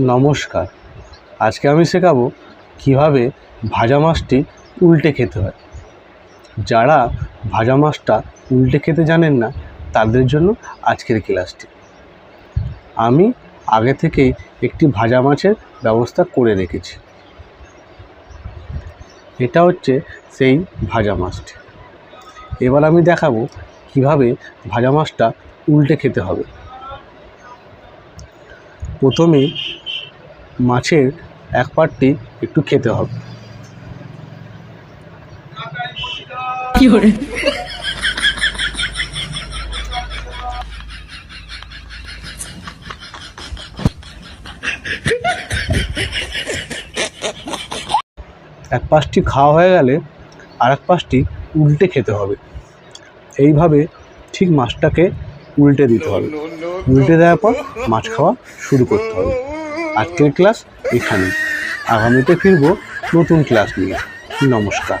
নমস্কার। আজকে আমি শেখাবো কীভাবে ভাজা মাছটি উল্টে খেতে হয়। যারা ভাজা মাছটা উল্টে খেতে জানেন না, তাদের জন্য আজকের ক্লাসটি। আমি আগে থেকেই একটি ভাজা মাছের ব্যবস্থা করে রেখেছি। এটা হচ্ছে সেই ভাজা মাছটি। এবার আমি দেখাবো কীভাবে ভাজা মাছটা উল্টে খেতে হবে। প্রথমে মাছের এক পাটটি একটু খেতে হবে। এক পাশটি খাওয়া হয়ে গেলে আর এক পাশটি উল্টে খেতে হবে। এইভাবে ঠিক মাছটাকে উল্টে দিতে হবে। উল্টে দেওয়ার পর মাছ খাওয়া শুরু করতে হবে। আজকের ক্লাস এখানে। আগামীতে ফিরবো নতুন ক্লাস নিয়ে। নমস্কার।